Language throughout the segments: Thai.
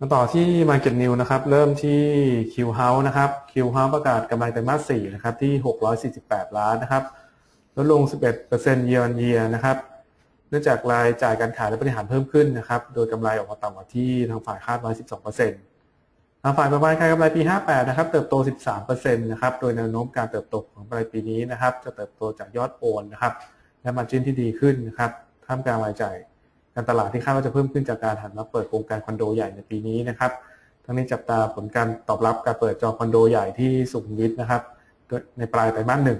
มาต่อที่ Market New นะครับ เริ่มที่ Q House นะครับ Q House ประกาศกำไรไตรมาส4นะครับที่ 648 ล้านนะครับลดลง 11% year on year นะครับ เนื่องจากรายจ่ายการขายและบริหารเพิ่มขึ้นนะครับ โดยกำไรออกมาต่ำกว่าที่ทางฝ่ายคาดไว้ 12%ทางฝ่ายประมาณการกำไรปี 58 นะครับ เติบโต 13%นะครับ โดยแนวโน้มการเติบโตของรายปีนี้นะครับ จะเติบโตจากยอดโอนนะครับ และมาจิ้นที่ดีขึ้นนะครับ ท่ามกลางรายจ่าย การตลาดที่คาดว่าจะเพิ่มขึ้นจากการหันมาเปิดโครงการคอนโดใหญ่ในปีนี้นะครับ ทั้งนี้จับตาผลการตอบรับการเปิดจองคอนโดใหญ่ที่สุขุมวิทนะครับ ในปลายไตรมาสหนึ่ง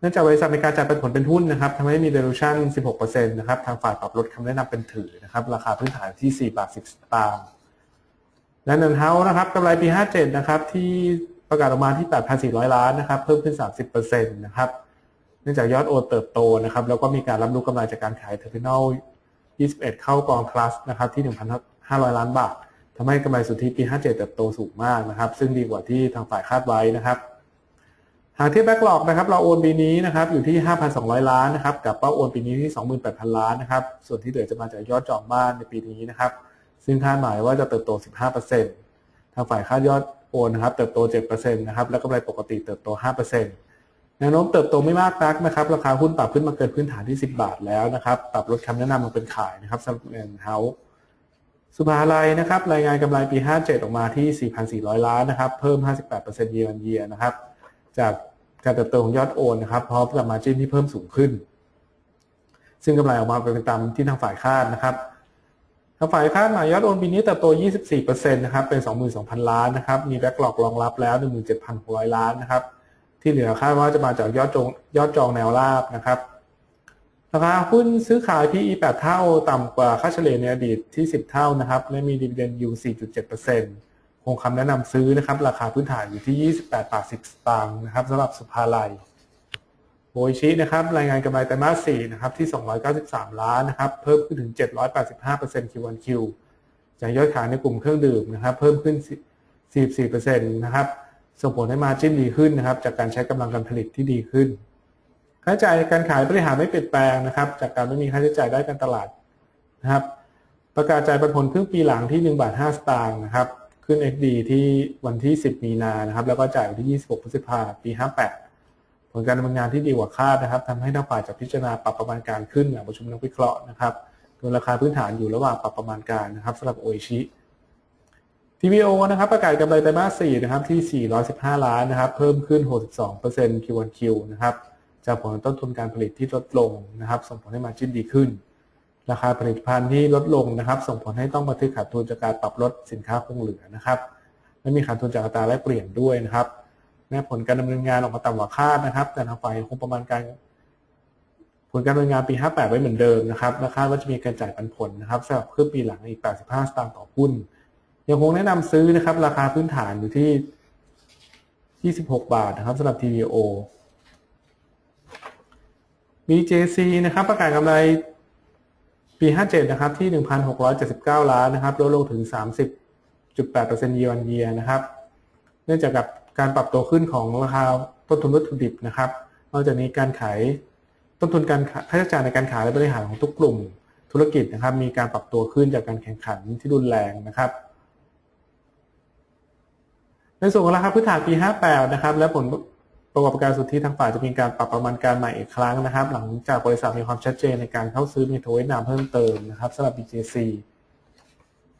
เนื่องจากบริษัทมีการจ่ายเป็นผลเป็นหุ้นนะครับทำให้มี dilution 16%นะครับ ทางฝ่ายปรับลดคำแนะนำเป็นถือนะครับ ราคาพื้นฐานที่ 4 บาท 10 สตางค์และนันเฮานะครับกำไรปี 57 นะครับ ที่ประกาศออกมาที่ 8,400 ล้านนะครับ เพิ่มขึ้น 30%นะครับ เนื่องจากยอดโอนเติบโตนะครับ แล้วก็มีการรับรู้กำไรจากการขายเทอร์มินอล 21 เข้ากองคลาสนะครับที่ 1,500 ล้านบาททำให้กำไรสุทธิปี 57 เติบโตสูงมากนะครับ ซึ่งดีกว่าที่ทางฝ่ายคาดไว้นะครับ หากเที่แบ็กหลอกนะครับ เราโอนปีนี้นะครับอยู่ที่ 5,200 ล้านนะครับ กับเป้าโอนปีนี้ที่ 28,000 ล้านนะครับ ส่วนที่เหลือจะมาจากยอดจองบ้านในปีนี้นะครับ ซึ่งคาดหมายว่าจะเติบโต 15%ทางฝ่ายคาดยอดโอนนะครับ เติบโต 7%นะครับ และกำไรปกติเติบโต 5% แนวโน้มเติบโตไม่มากนักนะครับ ราคาหุ้นปรับขึ้นมาเกินพื้นฐานที่ 10 บาทแล้วนะครับ ปรับลดคำแนะนำมาเป็นขายนะครับสำหรับเงินเฮาสุภาลัยนะครับ รายงานกำไรปี 57 ออกมาที่ 4,400 ล้านนะครับ เพิ่ม 58% year on year นะครับ จากการเติบโตของยอดโอนนะครับพร้อมกับมาจิ้นที่เพิ่มสูงขึ้น ซึ่งกำไรออกมาเป็นตามที่ทางฝ่ายคาดนะครับทางฝ่ายคาดหมายยอดโอนปีนี้เติบโต 24%นะครับ เป็น 22,000 ล้านนะครับ มีแบ็กหลอกรองรับแล้ว 17,600 ล้านนะครับ ที่เหลือคาดว่าจะมาจากยอดจองยอดจองแนวราบนะครับราคาหุ้นซื้อขาย PE 8 เท่าต่ำกว่าค่าเฉลี่ยในอดีตที่ 10 เท่านะครับ และมีดีเวเดนยู4.7%คงคำแนะนำซื้อนะครับ ราคาพื้นฐานอยู่ที่ 28 บาท 10 สตางค์นะครับสำหรับสุภาลัยโบยชินะครับ รายงานกำไรไตรมาส4นะครับที่ 293 ล้านนะครับ เพิ่มขึ้นถึง 785% Q1Q จากยอดขายในกลุ่มเครื่องดื่มนะครับ เพิ่มขึ้น 44%นะครับ ส่งผลให้มาจิ้นดีขึ้นนะครับ จากการใช้กำลังการผลิตที่ดีขึ้น ค่าใช้จ่ายการขายบริหารไม่เปลี่ยนแปลงนะครับ จากการไม่มีค่าใช้จ่ายได้การตลาดนะครับ ประกาศจ่ายปันผลครึ่งปีหลังที่1บาท5สตางค์นะครับ ขึ้น XD ที่วันที่ 10 มีนานะครับ แล้วก็จ่ายวันที่ 26พฤษภาปี 58 ผลการดำเนินงานที่ดีกว่าคาดนะครับทำให้นักฝ่ายจะพิจารณาปรับประมาณการขึ้นหลังประชุมนักวิเคราะห์นะครับโดยราคาพื้นฐานอยู่ระหว่างปรับประมาณการนะครับสำหรับโอชิ TVO นะครับประกาศกำไรไตรมาส4นะครับที่ 415 ล้านนะครับเพิ่มขึ้น 62% Q1Q นะครับจากผลต้นทุนการผลิตที่ลดลงนะครับ ส่งผลให้มาจิ้นดีขึ้น ราคาผลิตภัณฑ์ที่ลดลงนะครับ ส่งผลให้ต้องบันทึกขาดทุนจากการปรับลดสินค้าคงเหลือนะครับและมีขาดทุนจากอัตราแลกเปลี่ยนด้วยนะครับแม้ผลการดำเนินงานออกมาต่ำกว่าคาดนะครับ แต่ทางฝ่ายคงประมาณการ ผลการดำเนินงานปี 58 ไว้เหมือนเดิมนะครับและคาดว่าจะมีการจ่ายปันผลนะครับสำหรับครึ่งปีหลังอีก 85 สตางค์ต่อหุ้น ยังคงแนะนำซื้อนะครับ ราคาพื้นฐานอยู่ที่ 26 บาทนะครับสำหรับ TVO BJC นะครับประกาศกำไรปี 57 นะครับที่ 1,679 ล้านนะครับลดลงถึง 30.8% year on year นะครับ เนื่องจากกับการปรับตัวขึ้นของราคาต้นทุนวัตถุดิบนะครับ นอกจากนี้การขายต้นทุนการค่าใช้จ่ายในการขายและบริหารของทุกกลุ่มธุรกิจนะครับ มีการปรับตัวขึ้นจากการแข่งขันที่รุนแรงนะครับ ในส่วนของราคาพื้นฐานปี 58 นะครับ และผลประกอบการสุทธิทางฝ่ายจะมีการปรับประมาณการใหม่อีกครั้งนะครับ หลังจากบริษัทมีความชัดเจนในการเข้าซื้อเมโทเวียดนามเพิ่มเติมนะครับสำหรับ BJC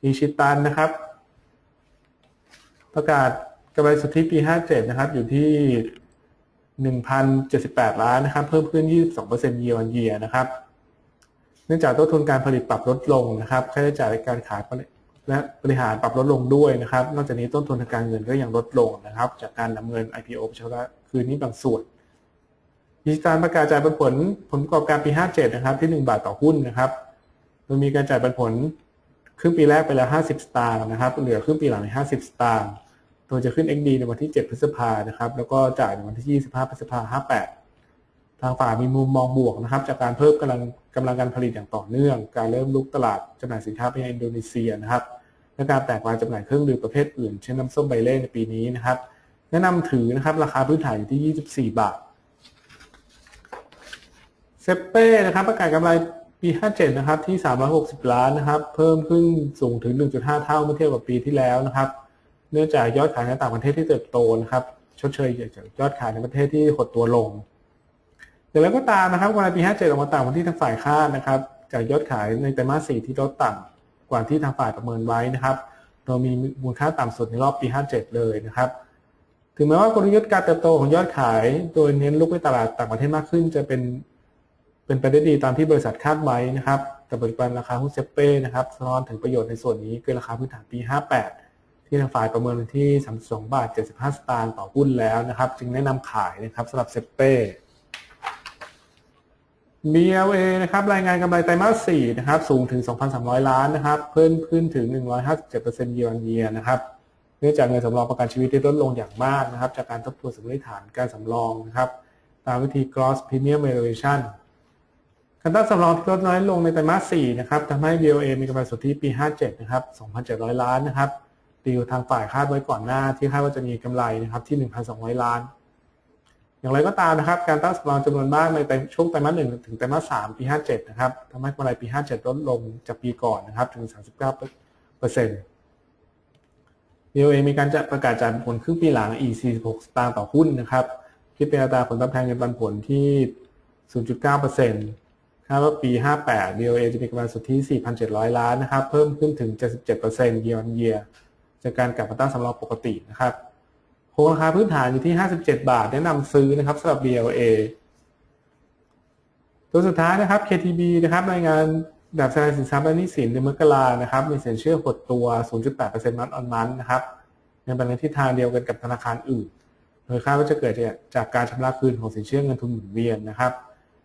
อีชิตันนะครับ ประกาศกำไรสุทธิปี 57 นะครับ อยู่ที่ 1,078 ล้านนะครับ เพิ่มขึ้น 22% year on year นะครับ เนื่องจากต้นทุนการผลิตปรับลดลงนะครับ ค่าใช้จ่ายในการขาย และบริหารปรับลดลงด้วยนะครับ นอกจากนี้ต้นทุนทางการเงินก็ยังลดลงนะครับ จากการนำเงิน IPO ไปชำระคืนนี้บางส่วนดิจิตาลประกาศจ่ายผลผลประกอบการปี 57 นะครับ ที่ 1 บาทต่อหุ้นนะครับโดยมีการจ่ายปันผลครึ่งปีแรกไปแล้ว 50 สตางค์นะครับ เหลือครึ่งปีหลังใน50 สตางค์โดยจะขึ้น XD ในวันที่ 7 พฤษภานะครับ แล้วก็จ่ายในวันที่ 25 พฤษภา58 ทางฝ่ายมีมุมมองบวกนะครับ จากการเพิ่มกำลังกำลังการผลิตอย่างต่อเนื่อง การเริ่มลุกตลาดจำหน่ายสินค้าไปยังอินโดนีเซียนะครับและการแตกลายจำหน่ายเครื่องดื่มประเภทอื่น เช่นน้ำส้มใบเล่ในปีนี้นะครับ แนะนำถือนะครับราคาพื้นฐานอยู่ที่ 24 บาทเซเป้นะครับประกาศกำไรปี 57 นะครับที่ 360 ล้านนะครับ เพิ่มขึ้นสูงถึง 1.5 เท่าเมื่อเทียบกับปีที่แล้วนะครับ เนื่องจากยอดขายในต่างประเทศที่เติบโตนะครับชดเชยจากยอดขายในประเทศที่หดตัวลง อย่างไรก็ตามนะครับกำไรปี 57 ออกมาต่ำกว่าที่ทางฝ่ายคาดนะครับ จากยอดขายในไตรมาส 4 ที่ลดต่ำกว่าที่ทางฝ่ายประเมินไว้นะครับ โดยมีมูลค่าต่ำสุดในรอบปี 57 เลยนะครับ ถึงแม้ว่ากลยุทธ์การเติบโตของยอดขาย โดยเน้นลุกไปตลาดต่างประเทศมากขึ้น จะเป็นเป็นไปได้ดีตามที่บริษัทคาดไว้นะครับ แต่ปัจจุบันราคาหุ้นเซเป้นะครับสะท้อนถึงประโยชน์ในส่วนนี้เกินราคาพื้นฐานปี 58 ที่ทางฝ่ายประเมินที่ 32 บาท 75 สตางค์ต่อหุ้นแล้วนะครับ จึงแนะนำขายนะครับสำหรับเซเป้ BLA นะครับรายงานกำไรไตรมาส4นะครับสูงถึง 2,300 ล้านนะครับเพิ่มขึ้นถึง 157% year on year นะครับเนื่องจากเงินสำรองประกันชีวิตที่ลดลงอย่างมากนะครับจากการทบทวนสมมติฐานการสำรองนะครับตามวิธี gross premium valuation การตั้งสำรองที่ลดน้อยลงในไตรมาส4นะครับทำให้ BLA มีกำไรสุทธิปี 57 นะครับ 2,700 ล้านนะครับดีกว่ทางฝ่ายคาดไว้ก่อนหน้าที่คาดว่าจะมีกำไรนะครับที่ 1,200 ล้าน อย่างไรก็ตามนะครับ การตั้งสำรองจำนวนมากในช่วงไตรมาส1ถึงไตรมาส3ปี57นะครับทำให้กำไรปี57ลดลงจากปีก่อนนะครับถึง39เปอร์เซ็นต์ BOA มีการจะประกาศจ่ายผลครึ่งปีหลังอีก 46 สตางค์ต่อหุ้นนะครับคิดเป็นอัตราผลตอบแทนเงินปันผลที่ 0.9%คาดว่าปี 58 BOA จะมีกำไรสุทธิ 4,700 ล้านนะครับ เพิ่มขึ้นถึง 77% year on year จากการกลับมาตั้งสำรองปกตินะครับ โครงราคาพื้นฐานอยู่ที่ 57 บาท แนะนำซื้อนะครับสำหรับ BLA ตัวสุดท้ายนะครับ KTB นะครับรายงานดับแสดสินทรัพย์และหนี้สินในมกรานะครับ มีสินเชื่อหดตัว 0.8%มันออนมันนะครับยังเป็นในทิศทางเดียวกันกับธนาคารอื่น โดยคาดว่าจะเกิดจากการชำระคืนของสินเชื่อเงินทุนหมุนเวียนนะครับ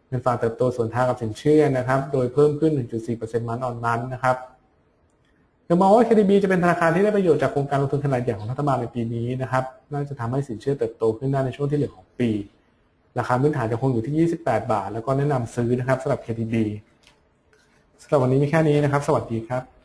เงินฝากเติบโตส่วนทางกับสินเชื่อนะครับ โดยเพิ่มขึ้น 1.4%มันออนมันนะครับ ยังมองว่า KDB จะเป็นธนาคารที่ได้ประโยชน์จากโครงการลงทุนขนาดใหญ่ของรัฐบาลในปีนี้นะครับ น่าจะทำให้สินเชื่อเติบโตขึ้นได้ในช่วงที่เหลือของปี ราคาพื้นฐานจะคงอยู่ที่ 28 บาท แล้วก็แนะนำซื้อนะครับสำหรับ KDB สำหรับวันนี้มีแค่นี้นะครับ สวัสดีครับ